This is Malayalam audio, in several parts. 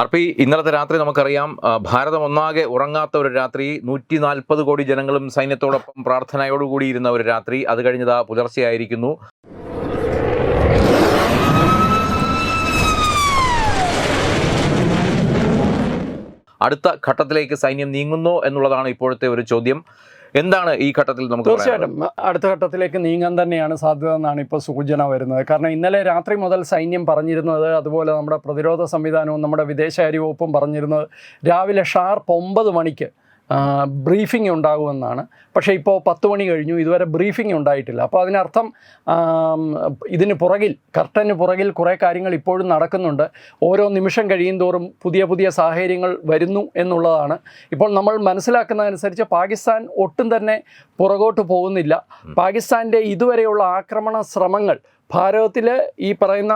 ആർ പി ഇന്നലത്തെ രാത്രി നമുക്കറിയാം ഭാരതം ഒന്നാകെ ഉറങ്ങാത്ത ഒരു രാത്രി നൂറ്റി നാൽപ്പത് കോടി ജനങ്ങളും സൈന്യത്തോടൊപ്പം പ്രാർത്ഥനയോടുകൂടി ഇരുന്ന ഒരു രാത്രി അത് കഴിഞ്ഞതാ പുലർച്ചെയായിരിക്കുന്നു. അടുത്ത ഘട്ടത്തിലേക്ക് സൈന്യം നീങ്ങുന്നോ എന്നുള്ളതാണ് ഇപ്പോഴത്തെ ഒരു ചോദ്യം. എന്താണ് ഈ ഘട്ടത്തിൽ നമുക്ക്? തീർച്ചയായിട്ടും അടുത്ത ഘട്ടത്തിലേക്ക് നീങ്ങാൻ തന്നെയാണ് സാധ്യത എന്നാണ് ഇപ്പോൾ സൂചന വരുന്നത് കാരണം ഇന്നലെ രാത്രി മുതൽ സൈന്യം പറഞ്ഞിരുന്നത് അതുപോലെ നമ്മുടെ പ്രതിരോധ സംവിധാനവും നമ്മുടെ വിദേശകാര്യ വകുപ്പും പറഞ്ഞിരുന്നത് രാവിലെ ഷാർപ്പ് ഒമ്പത് മണിക്ക് ബ്രീഫിംഗ് ഉണ്ടാകുമെന്നാണ്. പക്ഷേ ഇപ്പോൾ പത്ത് മണി കഴിഞ്ഞു ഇതുവരെ ബ്രീഫിംഗ് ഉണ്ടായിട്ടില്ല. അപ്പോൾ അതിനർത്ഥം ഇതിന് പുറകിൽ കർട്ടന് പുറകിൽ കുറേ കാര്യങ്ങൾ ഇപ്പോഴും നടക്കുന്നുണ്ട്. ഓരോ നിമിഷം കഴിയും തോറും പുതിയ പുതിയ സാഹചര്യങ്ങൾ വരുന്നു എന്നുള്ളതാണ്. ഇപ്പോൾ നമ്മൾ മനസ്സിലാക്കുന്നതനുസരിച്ച് പാകിസ്ഥാൻ ഒട്ടും തന്നെ പുറകോട്ട് പോകുന്നില്ല. പാകിസ്ഥാന്റെ ഇതുവരെയുള്ള ആക്രമണ ശ്രമങ്ങൾ ഭാരതത്തിൽ ഈ പറയുന്ന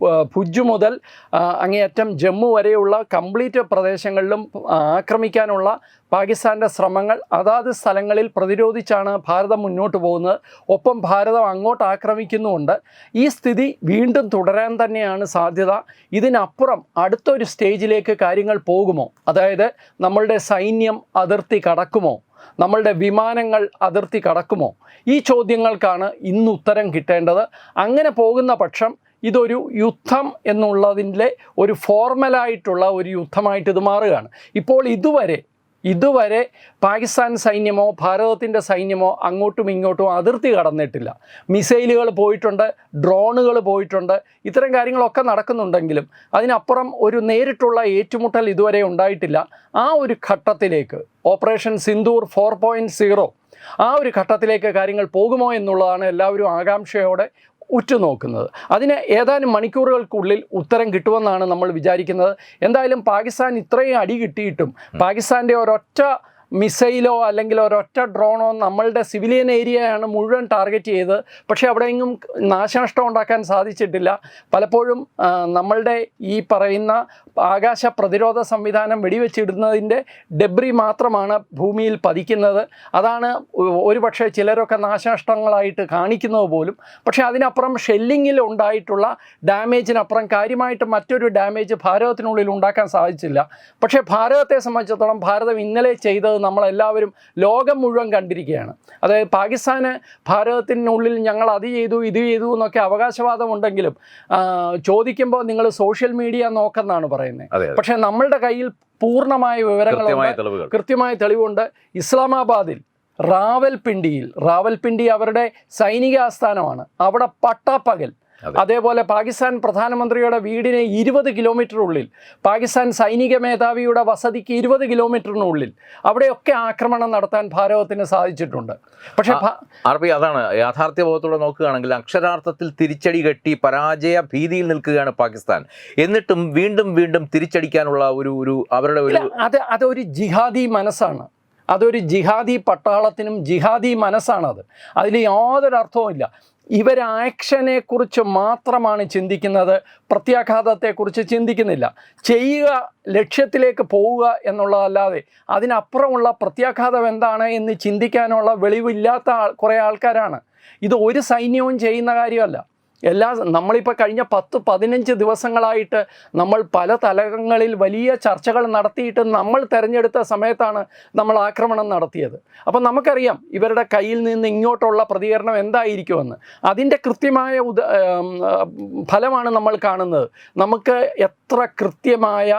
ഭുജ് മുതൽ അങ്ങേയറ്റം ജമ്മു വരെയുള്ള കംപ്ലീറ്റ് പ്രദേശങ്ങളിലും ആക്രമിക്കാനുള്ള പാകിസ്ഥാന്റെ ശ്രമങ്ങൾ അതാത് സ്ഥലങ്ങളിൽ പ്രതിരോധിച്ചാണ് ഭാരതം മുന്നോട്ട് പോകുന്നത്. ഒപ്പം ഭാരതം അങ്ങോട്ട് ആക്രമിക്കുന്നുമുണ്ട്. ഈ സ്ഥിതി വീണ്ടും തുടരാൻ തന്നെയാണ് സാധ്യത. ഇതിനപ്പുറം അടുത്തൊരു സ്റ്റേജിലേക്ക് കാര്യങ്ങൾ പോകുമോ? അതായത് നമ്മളുടെ സൈന്യം അതിർത്തി കടക്കുമോ? നമ്മളുടെ വിമാനങ്ങൾ അതിർത്തി കടക്കുമോ? ഈ ചോദ്യങ്ങൾക്കാണ് ഇന്ന് ഉത്തരം കിട്ടേണ്ടത്. അങ്ങനെ പോകുന്ന പക്ഷം ഇതൊരു യുദ്ധം എന്നുള്ളതിന്റെ ഒരു ഫോർമലായിട്ടുള്ള ഒരു യുദ്ധമായിട്ട് ഇത് മാറുകയാണ്. ഇപ്പോൾ ഇതുവരെ ഇതുവരെ പാകിസ്ഥാൻ സൈന്യമോ ഭാരതത്തിന്റെ സൈന്യമോ അങ്ങോട്ടും ഇങ്ങോട്ടും അതിർത്തി കടന്നിട്ടില്ല. മിസൈലുകൾ പോയിട്ടുണ്ട് ഡ്രോണുകൾ പോയിട്ടുണ്ട് ഇത്തരം കാര്യങ്ങളൊക്കെ നടക്കുന്നുണ്ടെങ്കിലും അതിനപ്പുറം ഒരു നേരിട്ടുള്ള ഏറ്റുമുട്ടൽ ഇതുവരെ ഉണ്ടായിട്ടില്ല. ആ ഒരു ഘട്ടത്തിലേക്ക് operation Sindoor four point zero ആ ഒരു ഘട്ടത്തിലേക്ക് കാര്യങ്ങൾ പോകുമോ എന്നുള്ളതാണ് എല്ലാവരും ആകാംക്ഷയോടെ ഉറ്റുനോക്കുന്നത്. അതിന് ഏതാനും മണിക്കൂറുകൾക്കുള്ളിൽ ഉത്തരം കിട്ടുമെന്നാണ് നമ്മൾ വിചാരിക്കുന്നത്. എന്തായാലും പാകിസ്ഥാൻ ഇത്രയും അടി കിട്ടിയിട്ടും പാകിസ്ഥാന്റെ ഒരൊറ്റ മിസൈലോ അല്ലെങ്കിൽ ഒരൊറ്റ ഡ്രോണോ നമ്മളുടെ സിവിലിയൻ ഏരിയയാണ് മുഴുവൻ ടാർഗറ്റ് ചെയ്ത് പക്ഷേ അവിടെയെങ്കിലും നാശനഷ്ടം ഉണ്ടാക്കാൻ സാധിച്ചിട്ടില്ല. പലപ്പോഴും നമ്മളുടെ ഈ പറയുന്ന ആകാശ പ്രതിരോധ സംവിധാനം വെടിവെച്ചിടുന്നതിന്റെ ഡെബ്രി മാത്രമാണ് ഭൂമിയിൽ പതിക്കുന്നത്. അതാണ് ഒരുപക്ഷെ ചിലരൊക്കെ നാശനഷ്ടങ്ങളായിട്ട് കാണിക്കുന്നത് പോലും. പക്ഷേ അതിനപ്പുറം ഷെല്ലിങ്ങിൽ ഉണ്ടായിട്ടുള്ള ഡാമേജിനപ്പുറം കാര്യമായിട്ട് മറ്റൊരു ഡാമേജ് ഭാരതത്തിനുള്ളിൽ ഉണ്ടാക്കാൻ സാധിച്ചില്ല. പക്ഷേ ഭാരതത്തെ സംബന്ധിച്ചിടത്തോളം ഭാരതം ഇന്നലെ ചെയ്തത് നമ്മളെല്ലാവരും ലോകം മുഴുവൻ കണ്ടിരിക്കുകയാണ്. അതായത് പാകിസ്ഥാന് ഭാരതത്തിനുള്ളിൽ ഞങ്ങൾ അത് ചെയ്തു ഇത് ചെയ്തു എന്നൊക്കെ അവകാശവാദമുണ്ടെങ്കിലും ഉണ്ടെങ്കിലും ചോദിക്കുമ്പോൾ നിങ്ങൾ സോഷ്യൽ മീഡിയ നോക്കെന്നാണ് പറയുന്നത്. പക്ഷേ നമ്മളുടെ കയ്യിൽ പൂർണമായ വിവരങ്ങൾ കൃത്യമായ തെളിവുണ്ട്. ഇസ്ലാമാബാദിൽ റാവൽപിണ്ടിയിൽ റാവൽപിണ്ടി അവരുടെ സൈനിക ആസ്ഥാനമാണ്. അവിടെ പട്ടാപ്പകൽ. അതേപോലെ പാകിസ്ഥാൻ പ്രധാനമന്ത്രിയുടെ വീടിന് ഇരുപത് കിലോമീറ്റർ ഉള്ളിൽ പാകിസ്ഥാൻ സൈനിക മേധാവിയുടെ വസതിക്ക് ഇരുപത് കിലോമീറ്ററിനുള്ളിൽ അവിടെയൊക്കെ ആക്രമണം നടത്താൻ ഭാരതത്തിന് സാധിച്ചിട്ടുണ്ട്. പക്ഷേ അറബി ആർ പി അതാണ് യാഥാർത്ഥ്യബോധത്തോടെ നോക്കുകയാണെങ്കിൽ അക്ഷരാർത്ഥത്തിൽ തിരിച്ചടി കെട്ടി പരാജയ ഭീതിയിൽ നിൽക്കുകയാണ് പാകിസ്ഥാൻ. എന്നിട്ടും വീണ്ടും വീണ്ടും തിരിച്ചടിക്കാനുള്ള ഒരു ഒരു അവരുടെ ഒരു അത് അതൊരു ജിഹാദി മനസ്സാണ്. അതൊരു ജിഹാദി പട്ടാളത്തിനും ജിഹാദി മനസ്സാണത്. അതിൽ യാതൊരു അർത്ഥവും ഇല്ല ഇവർ ആക്ഷനെ കുറിച്ച് മാത്രമാണ് ചിന്തിക്കുന്നത് പ്രത്യാഘാതത്തെക്കുറിച്ച് ചിന്തിക്കുന്നില്ല. ചെയ്യുക ലക്ഷ്യത്തിലേക്ക് പോവുക എന്നുള്ളതല്ലാതെ അതിനപ്പുറമുള്ള പ്രത്യാഘാതം എന്താണ് എന്ന് ചിന്തിക്കാനുള്ള വെളിവില്ലാത്ത കുറേ ആൾക്കാരാണ്. ഇത് ഒരു സൈന്യവും ചെയ്യുന്ന കാര്യമല്ല. എല്ലാ നമ്മളിപ്പോൾ കഴിഞ്ഞ പത്ത് പതിനഞ്ച് ദിവസങ്ങളായിട്ട് നമ്മൾ പല തലങ്ങളിൽ വലിയ ചർച്ചകൾ നടത്തിയിട്ട് നമ്മൾ തിരഞ്ഞെടുത്ത സമയത്താണ് നമ്മൾ ആക്രമണം നടത്തിയത്. അപ്പം നമുക്കറിയാം ഇവരുടെ കയ്യിൽ നിന്ന് ഇങ്ങോട്ടുള്ള പ്രതികരണം എന്തായിരിക്കുമെന്ന്. അതിന്റെ കൃത്യമായ ഉദ ഫലമാണ് നമ്മൾ കാണുന്നത്. നമുക്ക് എത്ര കൃത്യമായ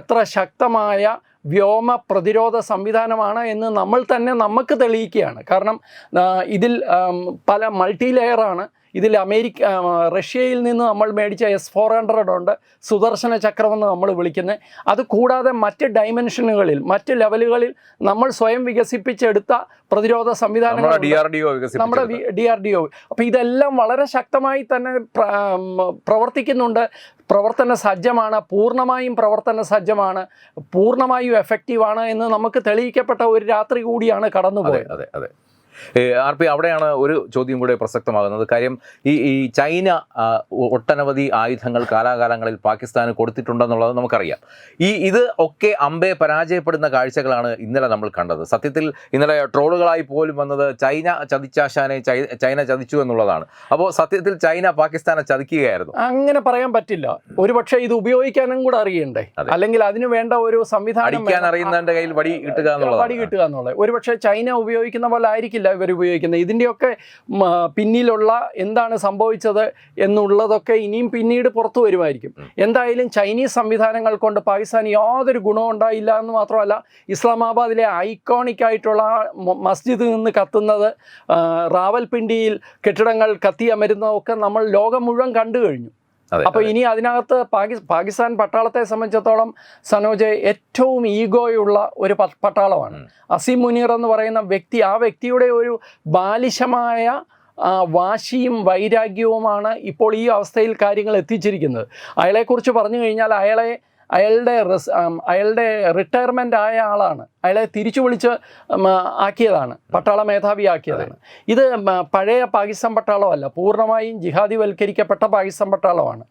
എത്ര ശക്തമായ വ്യോമ പ്രതിരോധ സംവിധാനമാണ് എന്ന് നമ്മൾ തന്നെ നമുക്ക് തെളിയിക്കുകയാണ്. കാരണം ഇതിൽ പല മൾട്ടി ലെയറാണ് ഇതിൽ അമേരിക്ക റഷ്യയിൽ നിന്ന് നമ്മൾ മേടിച്ച എസ് ഫോർ ഹൺഡ്രഡ് ഉണ്ട്. സുദർശന ചക്രമെന്ന് നമ്മൾ വിളിക്കുന്നത് അത് കൂടാതെ മറ്റ് ഡൈമെൻഷനുകളിൽ മറ്റ് ലെവലുകളിൽ നമ്മൾ സ്വയം വികസിപ്പിച്ചെടുത്ത പ്രതിരോധ സംവിധാനങ്ങൾ നമ്മുടെ ഡി ആർ ഡി ഒ അപ്പോൾ ഇതെല്ലാം വളരെ ശക്തമായി തന്നെ പ്ര- പ്രവർത്തിക്കുന്നുണ്ട്. പ്രവർത്തന സജ്ജമാണ് പൂർണമായും പ്രവർത്തന സജ്ജമാണ് പൂർണമായും എഫക്റ്റീവാണ് എന്ന് നമുക്ക് തെളിയിക്കപ്പെട്ട ഒരു രാത്രി കൂടിയാണ് കടന്നുപോയത്. അതെ അതെ. ആർ പി അവിടെയാണ് ഒരു ചോദ്യം കൂടെ പ്രസക്തമാകുന്നത്. കാര്യം ഈ ഈ ചൈന ഒട്ടനവധി ആയുധങ്ങൾ കാലാകാലങ്ങളിൽ പാകിസ്ഥാന് കൊടുത്തിട്ടുണ്ടെന്നുള്ളത് നമുക്കറിയാം. ഈ ഇത് ഒക്കെ അമ്പെ പരാജയപ്പെടുന്ന കാഴ്ചകളാണ് ഇന്നലെ നമ്മൾ കണ്ടത്. സത്യത്തിൽ ഇന്നലെ ട്രോളുകളായി പോലും വന്നത് ചൈന ചതിച്ചാശാനെ ചൈന ചതിച്ചു എന്നുള്ളതാണ്. അപ്പോൾ സത്യത്തിൽ ചൈന പാകിസ്ഥാനെ ചതിക്കുകയായിരുന്നു. അങ്ങനെ പറയാൻ പറ്റില്ല. ഒരു പക്ഷേ ഇത് ഉപയോഗിക്കാനും കൂടെ അറിയണ്ടേ? അല്ലെങ്കിൽ അതിന് വേണ്ട ഒരു സംവിധാനം. അറിയുന്നതിന്റെ കയ്യിൽ വടി കിട്ടുക വടി കിട്ടുക എന്നുള്ളത്. ഒരുപക്ഷെ ചൈന ഉപയോഗിക്കുന്ന പോലെ ആയിരിക്കില്ല. ഇവർ ഉപയോഗിക്കുന്നത്. ഇതിന്റെയൊക്കെ പിന്നിലുള്ള എന്താണ് സംഭവിച്ചത് എന്നുള്ളതൊക്കെ ഇനിയും പിന്നീട് പുറത്തു വരുമായിരിക്കും. എന്തായാലും ചൈനീസ് സംവിധാനങ്ങൾ കൊണ്ട് പാകിസ്ഥാൻ യാതൊരു ഗുണവും ഉണ്ടായില്ല എന്ന് മാത്രമല്ല ഇസ്ലാമാബാദിലെ ഐക്കോണിക് ആയിട്ടുള്ള മസ്ജിദിൽ നിന്ന് കത്തുന്നത് റാവൽപിണ്ടിയിൽ കെട്ടിടങ്ങൾ കത്തിയമരുന്നതൊക്കെ നമ്മൾ ലോകം മുഴുവൻ കണ്ടു കഴിഞ്ഞു. അതെ അപ്പോൾ ഇനി അതിനകത്ത് പാകിസ്ഥാൻ പട്ടാളത്തെ സംബന്ധിച്ചിടത്തോളം സനോജ് ഏറ്റവും ഈഗോയുള്ള ഒരു പട്ടാളമാണ്. അസീം മുനീർ എന്ന് പറയുന്ന വ്യക്തി ആ വ്യക്തിയുടെ ഒരു ബാലിശമായ വാശിയും വൈരാഗ്യവുമാണ് ഇപ്പോൾ ഈ അവസ്ഥയിൽ കാര്യങ്ങൾ എത്തിച്ചിരിക്കുന്നത്. അയാളെക്കുറിച്ച് പറഞ്ഞു കഴിഞ്ഞാൽ അയാളെ അയാളുടെ റിസ് അയാളുടെ റിട്ടയർമെന്റ് ആയ ആളാണ്. അയാളെ തിരിച്ചു വിളിച്ച് ആക്കിയതാണ്. പട്ടാള മേധാവി ആക്കിയതാണ് ഇത് പഴയ പാകിസ്ഥാൻ പട്ടാളമല്ല പൂർണമായും ജിഹാദിവൽക്കരിക്കപ്പെട്ട പാകിസ്ഥാൻ പട്ടാളമാണ്.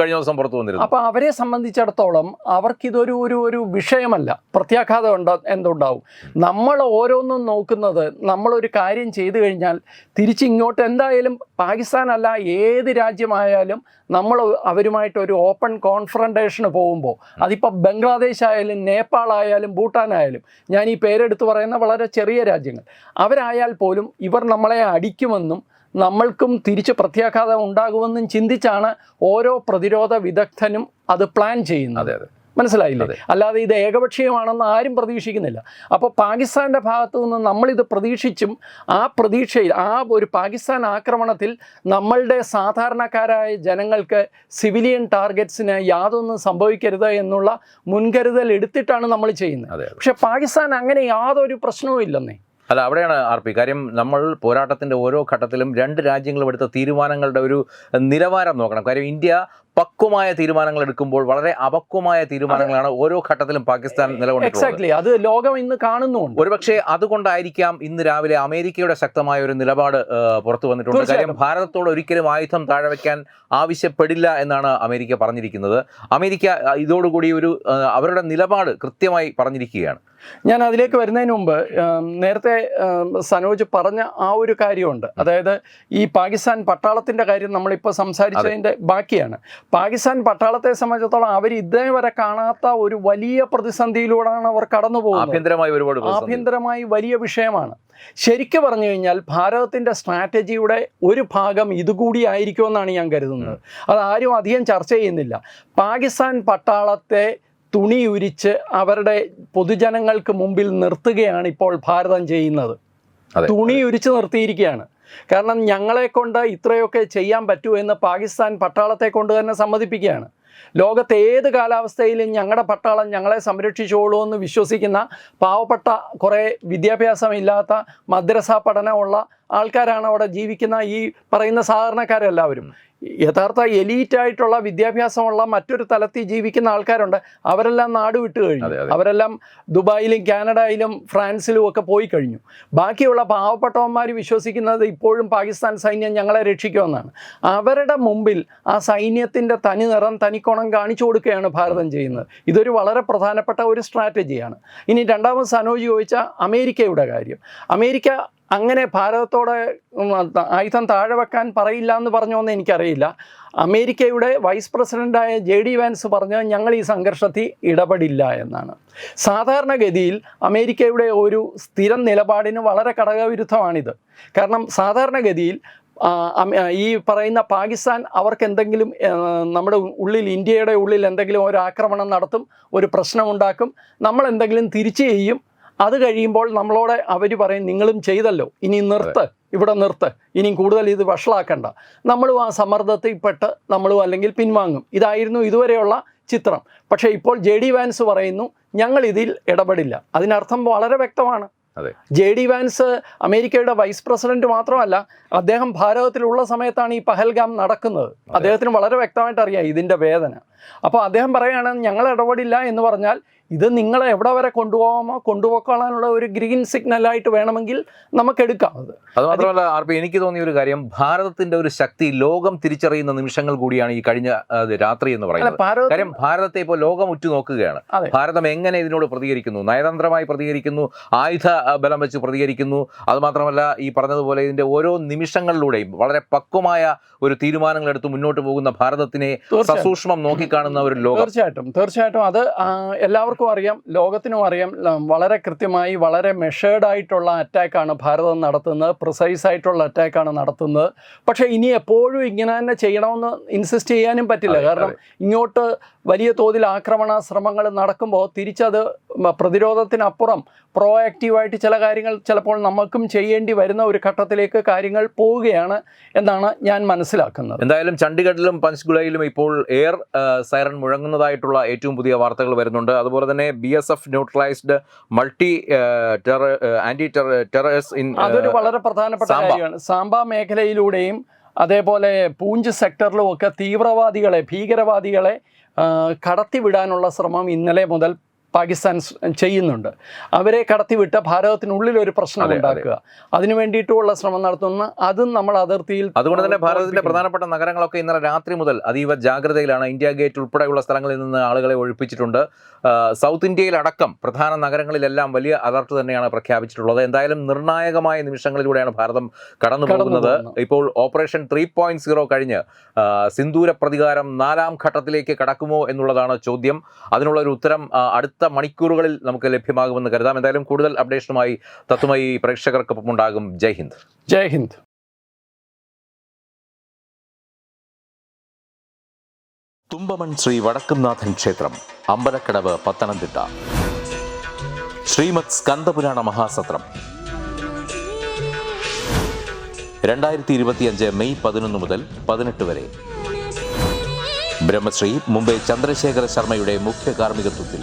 കഴിഞ്ഞ ദിവസം പുറത്തു വന്നിരുന്നു. അപ്പോൾ അവരെ സംബന്ധിച്ചിടത്തോളം അവർക്കിതൊരു ഒരു ഒരു വിഷയമല്ല. പ്രത്യാഘാതം ഉണ്ടോ എന്തുണ്ടാവും. നമ്മൾ ഓരോന്നും നോക്കുന്നത് നമ്മളൊരു കാര്യം ചെയ്തു കഴിഞ്ഞാൽ തിരിച്ചിങ്ങോട്ട് എന്തായാലും പാകിസ്ഥാൻ അല്ല ഏത് രാജ്യമായാലും നമ്മൾ അവരുമായിട്ട് ഒരു ഓപ്പൺ കോൺഫറന്റേഷന് പോകുമ്പോൾ അതിപ്പോൾ ബംഗ്ലാദേശ് ആയാലും നേപ്പാൾ ആയാലും ഭൂട്ടാൻ ആയാലും ഞാൻ ഈ പേരെടുത്ത് പറയുന്ന വളരെ ചെറിയ രാജ്യങ്ങൾ. അവരായാൽ പോലും ഇവർ നമ്മളെ അടിക്കുമെന്നും നമ്മൾക്കും തിരിച്ച് പ്രത്യാഘാതം ഉണ്ടാകുമെന്നും ചിന്തിച്ചാണ് ഓരോ പ്രതിരോധ വിദഗ്ധനും അത് പ്ലാൻ ചെയ്യുന്നത്. അതെ. മനസ്സിലായില്ലേ? അല്ലാതെ ഇത് ഏകപക്ഷീയമാണെന്ന് ആരും പ്രതീക്ഷിക്കുന്നില്ല. അപ്പോൾ പാകിസ്ഥാന്റെ ഭാഗത്തു നിന്ന് നമ്മളിത് പ്രതീക്ഷിച്ചും ആ പ്രതീക്ഷയിൽ ആ ഒരു പാകിസ്ഥാൻ ആക്രമണത്തിൽ നമ്മളുടെ സാധാരണക്കാരായ ജനങ്ങൾക്ക് സിവിലിയൻ ടാർഗറ്റ്സിന് യാതൊന്നും സംഭവിക്കരുത് എന്നുള്ള മുൻകരുതൽ എടുത്തിട്ടാണ് നമ്മൾ ചെയ്യുന്നത്. പക്ഷേ പാകിസ്ഥാൻ അങ്ങനെ യാതൊരു പ്രശ്നവും ഇല്ലെന്നേ. അല്ല അവിടെയാണ് ആർ പി. കാര്യം നമ്മൾ പോരാട്ടത്തിന്റെ ഓരോ ഘട്ടത്തിലും രണ്ട് രാജ്യങ്ങളും എടുത്ത തീരുമാനങ്ങളുടെ ഒരു നിലവാരം നോക്കണം. കാര്യം ഇന്ത്യ പക്വമായ തീരുമാനങ്ങൾ എടുക്കുമ്പോൾ വളരെ അപക്വമായ തീരുമാനങ്ങളാണ് ഓരോ ഘട്ടത്തിലും പാകിസ്ഥാൻ നിലകൊണ്ടിട്ടുള്ളത്. അത് ലോകം ഇന്ന് കാണുന്നുണ്ട്. ഒരുപക്ഷെ അതുകൊണ്ടായിരിക്കാം ഇന്ന് രാവിലെ അമേരിക്കയുടെ ശക്തമായ ഒരു നിലപാട് പുറത്തു വന്നിട്ടുണ്ട്. കാര്യം. ഭാരതത്തോട് ഒരിക്കലും ആയുധം താഴെ വെക്കാൻ ആവശ്യപ്പെടില്ല എന്നാണ് അമേരിക്ക പറഞ്ഞിരിക്കുന്നത്. അമേരിക്ക ഇതോടുകൂടി ഒരു അവരുടെ നിലപാട് കൃത്യമായി പറഞ്ഞിരിക്കുകയാണ്. ഞാൻ അതിലേക്ക് വരുന്നതിന് മുമ്പ് നേരത്തെ സനോജ് പറഞ്ഞ ആ ഒരു കാര്യമുണ്ട്. അതായത് ഈ പാകിസ്ഥാൻ പട്ടാളത്തിന്റെ കാര്യം നമ്മളിപ്പോൾ സംസാരിച്ചതിന്റെ ബാക്കിയാണ്. പാകിസ്ഥാൻ പട്ടാളത്തെ സംബന്ധിച്ചിടത്തോളം അവർ ഇതേ വരെ കാണാത്ത ഒരു വലിയ പ്രതിസന്ധിയിലൂടെയാണ് അവർ കടന്നു പോകുന്നത്. ആഭ്യന്തരമായി ഒരുപാട്. ആഭ്യന്തരമായി വലിയ വിഷയമാണ്. ശരിക്കു പറഞ്ഞു കഴിഞ്ഞാൽ ഭാരതത്തിന്റെ സ്ട്രാറ്റജിയുടെ ഒരു ഭാഗം ഇതുകൂടി ആയിരിക്കുമെന്നാണ് ഞാൻ കരുതുന്നത്. അത് ആരും അധികം ചർച്ച ചെയ്യുന്നില്ല. പാകിസ്ഥാൻ പട്ടാളത്തെ തുണി ഉരിച്ച് അവരുടെ പൊതുജനങ്ങൾക്ക് മുമ്പിൽ നിർത്തുകയാണ് ഇപ്പോൾ ഭാരതം ചെയ്യുന്നത്. തുണി ഉരിച്ച് നിർത്തിയിരിക്കുകയാണ്. കാരണം ഞങ്ങളെ കൊണ്ട് ഇത്രയൊക്കെ ചെയ്യാൻ പറ്റൂ എന്ന് പാകിസ്ഥാൻ പട്ടാളത്തെ കൊണ്ട് തന്നെ സമ്മതിപ്പിക്കുകയാണ്. ലോകത്തെ ഏത് കാലാവസ്ഥയിലും ഞങ്ങളുടെ പട്ടാളം ഞങ്ങളെ സംരക്ഷിച്ചോളൂ എന്ന് വിശ്വസിക്കുന്ന പാവപ്പെട്ട കുറേ വിദ്യാഭ്യാസമില്ലാത്ത മദ്രസ പഠനമുള്ള ആൾക്കാരാണ് അവിടെ ജീവിക്കുന്ന ഈ പറയുന്ന സാധാരണക്കാരെല്ലാവരും. യഥാർത്ഥ എലീറ്റ് ആയിട്ടുള്ള വിദ്യാഭ്യാസമുള്ള മറ്റൊരു തലത്തിൽ ജീവിക്കുന്ന ആൾക്കാരുണ്ട്. അവരെല്ലാം നാട് വിട്ട് കഴിഞ്ഞു. അവരെല്ലാം ദുബായിലും കാനഡയിലും ഫ്രാൻസിലും ഒക്കെ പോയി കഴിഞ്ഞു. ബാക്കിയുള്ള പാവപ്പെട്ടവന്മാർ വിശ്വസിക്കുന്നത് ഇപ്പോഴും പാകിസ്ഥാൻ സൈന്യം ഞങ്ങളെ രക്ഷിക്കുമെന്നാണ്. അവരുടെ മുമ്പിൽ ആ സൈന്യത്തിന്റെ തനി നിറം തനിക്കോണം കാണിച്ചു കൊടുക്കുകയാണ് ഭാരതം ചെയ്യുന്നത്. ഇതൊരു വളരെ പ്രധാനപ്പെട്ട ഒരു സ്ട്രാറ്റജിയാണ് ഇനി രണ്ടാമത് സനോജ് ചോദിച്ച അമേരിക്കയുടെ കാര്യം. അമേരിക്ക അങ്ങനെ ഭാരതത്തോടെ ആയുധം താഴെ വെക്കാൻ പറയില്ല എന്ന് പറഞ്ഞോന്ന് എനിക്കറിയില്ല. അമേരിക്കയുടെ വൈസ് പ്രസിഡന്റായ ജെ ഡി വാൻസ് പറഞ്ഞ് ഞങ്ങൾ ഈ സംഘർഷത്തിൽ ഇടപെടില്ല എന്നാണ്. സാധാരണഗതിയിൽ അമേരിക്കയുടെ ഒരു സ്ഥിരം നിലപാടിന് വളരെ ഘടകവിരുദ്ധമാണിത് കാരണം സാധാരണഗതിയിൽ ഈ പറയുന്ന പാകിസ്ഥാൻ അവർക്ക് എന്തെങ്കിലും നമ്മുടെ ഉള്ളിൽ ഇന്ത്യയുടെ ഉള്ളിൽ എന്തെങ്കിലും ഒരു ആക്രമണം നടത്തും ഒരു പ്രശ്നമുണ്ടാക്കും നമ്മൾ എന്തെങ്കിലും തിരിച്ചു ചെയ്യും അത് കഴിയുമ്പോൾ നമ്മളോട് അവർ പറയും നിങ്ങളും ചെയ്തല്ലോ. ഇനി നിർത്ത്. ഇവിടെ നിർത്ത്. ഇനിയും കൂടുതൽ ഇത് വഷളാക്കണ്ട. നമ്മളും ആ സമ്മർദ്ദത്തിൽ പെട്ട് നമ്മളും അല്ലെങ്കിൽ പിൻവാങ്ങും. ഇതായിരുന്നു ഇതുവരെയുള്ള ചിത്രം. പക്ഷേ ഇപ്പോൾ ജെ ഡി വാൻസ് പറയുന്നു ഞങ്ങൾ ഇതിൽ ഇടപെടില്ല. അതിനർത്ഥം വളരെ വ്യക്തമാണ്. ജെ ഡി വാൻസ് അമേരിക്കയുടെ വൈസ് പ്രസിഡന്റ് മാത്രമല്ല അദ്ദേഹം ഭാരതത്തിലുള്ള സമയത്താണ് ഈ പഹൽഗാം നടക്കുന്നത്. അദ്ദേഹത്തിന് വളരെ വ്യക്തമായിട്ട് അറിയാം ഇതിന്റെ വേദന. അപ്പോൾ അദ്ദേഹം പറയുകയാണ് ഞങ്ങൾ ഇടപെടില്ല എന്ന് പറഞ്ഞാൽ ഇത് നിങ്ങളെ എവിടെ വരെ കൊണ്ടുപോകാമോ കൊണ്ടുപോകാനുള്ള ഒരു ഗ്രീൻ സിഗ്നലായിട്ട് വേണമെങ്കിൽ നമുക്ക് എടുക്കാം. അത് അത് മാത്രമല്ല ആർ പി എനിക്ക് തോന്നിയ ഒരു കാര്യം ഭാരതത്തിന്റെ ഒരു ശക്തി ലോകം തിരിച്ചറിയുന്ന നിമിഷങ്ങൾ കൂടിയാണ് ഈ കഴിഞ്ഞ രാത്രി എന്ന് പറയുന്നത്. കാര്യം ഭാരതത്തെ ഇപ്പോൾ ലോകം ഉറ്റുനോക്കുകയാണ്. ഭാരതം എങ്ങനെ ഇതിനോട് പ്രതികരിക്കുന്നു? നയതന്ത്രമായി പ്രതികരിക്കുന്നു ആയുധ ബലം വെച്ച് പ്രതികരിക്കുന്നു. അതുമാത്രമല്ല ഈ പറഞ്ഞതുപോലെ ഇതിന്റെ ഓരോ നിമിഷങ്ങളിലൂടെയും വളരെ പക്വമായ ഒരു തീരുമാനങ്ങൾ എടുത്ത് മുന്നോട്ട് പോകുന്ന ഭാരതത്തിനെ സസൂക്ഷ്മം സസൂക്ഷ്മം നോക്കിക്കാണുന്ന ഒരു ലോകം. തീർച്ചയായിട്ടും തീർച്ചയായിട്ടും. അത് എല്ലാവർക്കും അറിയാം ലോകത്തിനും അറിയാം. വളരെ കൃത്യമായി വളരെ മെഷേർഡ് ആയിട്ടുള്ള അറ്റാക്കാണ് ഭാരതം നടത്തുന്നത് പ്രിസൈസ് ആയിട്ടുള്ള അറ്റാക്കാണ് നടത്തുന്നത്. പക്ഷേ ഇനി എപ്പോഴും ഇങ്ങനെ തന്നെ ചെയ്യണമെന്ന് ഇൻസിസ്റ്റ് ചെയ്യാനും പറ്റില്ല. കാരണം ഇങ്ങോട്ട് വലിയ തോതിൽ ആക്രമണ ശ്രമങ്ങൾ നടക്കുമ്പോൾ തിരിച്ചത് പ്രതിരോധത്തിനപ്പുറം പ്രോ ആക്റ്റീവായിട്ട് ചില കാര്യങ്ങൾ ചിലപ്പോൾ നമുക്കും ചെയ്യേണ്ടി വരുന്ന ഒരു ഘട്ടത്തിലേക്ക് കാര്യങ്ങൾ പോവുകയാണ് എന്നാണ് ഞാൻ മനസ്സിലാക്കുന്നത്. എന്തായാലും ചണ്ഡിഗഡിലും പഞ്ച്ഗുളയിലും ഇപ്പോൾ എയർ സൈറൺ മുഴങ്ങുന്നതായിട്ടുള്ള ഏറ്റവും പുതിയ വാർത്തകൾ വരുന്നുണ്ട്. അതുപോലെ തന്നെ B S F neutralised multi anti terrors in അതൊരു വളരെ പ്രധാനപ്പെട്ട കാര്യമാണ്. സാമ്പ മേഖലയിലൂടെയും അതേപോലെ പൂഞ്ച് സെക്ടറിലും ഒക്കെ തീവ്രവാദികളെ ഭീകരവാദികളെ കടത്തിവിടാനുള്ള ശ്രമം ഇന്നലെ മുതൽ പാകിസ്ഥാൻ ചെയ്യുന്നുണ്ട്. അവരെ കടത്തിവിട്ട ഭാരതത്തിനുള്ളിൽ ഒരു പ്രശ്നം. ഉണ്ടാക്കുക. അതിനു വേണ്ടിയിട്ടുള്ള ശ്രമം നടത്തുന്ന അതും നമ്മൾ അതിർത്തിയിൽ അതുകൊണ്ട് തന്നെ ഭാരതത്തിന്റെ പ്രധാനപ്പെട്ട നഗരങ്ങളൊക്കെ ഇന്നലെ രാത്രി മുതൽ അതീവ ജാഗ്രതയിലാണ് ഇന്ത്യ ഗേറ്റ് ഉൾപ്പെടെയുള്ള സ്ഥലങ്ങളിൽ നിന്ന് ആളുകളെ ഒഴിപ്പിച്ചിട്ടുണ്ട്. സൗത്ത് ഇന്ത്യയിലടക്കം പ്രധാന നഗരങ്ങളിലെല്ലാം വലിയ അലർട്ട് തന്നെയാണ് പ്രഖ്യാപിച്ചിട്ടുള്ളത്. എന്തായാലും നിർണായകമായ നിമിഷങ്ങളിലൂടെയാണ് ഭാരതം കടന്നു പോകുന്നത്. ഇപ്പോൾ ഓപ്പറേഷൻ ത്രീ പോയിന്റ് സീറോ കഴിഞ്ഞ് സിന്ദൂര പ്രതികാരം നാലാം ഘട്ടത്തിലേക്ക് കടക്കുമോ എന്നുള്ളതാണ് ചോദ്യം. അതിനുള്ള ഒരു ഉത്തരം ആ, അടുത്ത മണിക്കൂറുകളിൽ നമുക്ക് ലഭ്യമാകുമെന്ന് കരുതാം. എന്തായാലും കൂടുതൽ അപ്ഡേഷനുമായി തത്വമായി പ്രേക്ഷകർക്കൊപ്പം ഉണ്ടാകും. ജയ് ഹിന്ദ്. ജയ് ഹിന്ദ്. തുമ്പമൺ ശ്രീ വടക്കുംനാഥൻ ക്ഷേത്രം അമ്പലക്കടവ് പത്തനംതിട്ട. ശ്രീമത് സ്കന്ദപുരാണ മഹാസത്രം. രണ്ടായിരത്തി ഇരുപത്തിയഞ്ച് മെയ് പതിനൊന്ന് മുതൽ പതിനെട്ട് വരെ. ബ്രഹ്മശ്രീ മുംബൈ ചന്ദ്രശേഖര ശർമ്മയുടെ മുഖ്യ കാർമ്മികത്വത്തിൽ.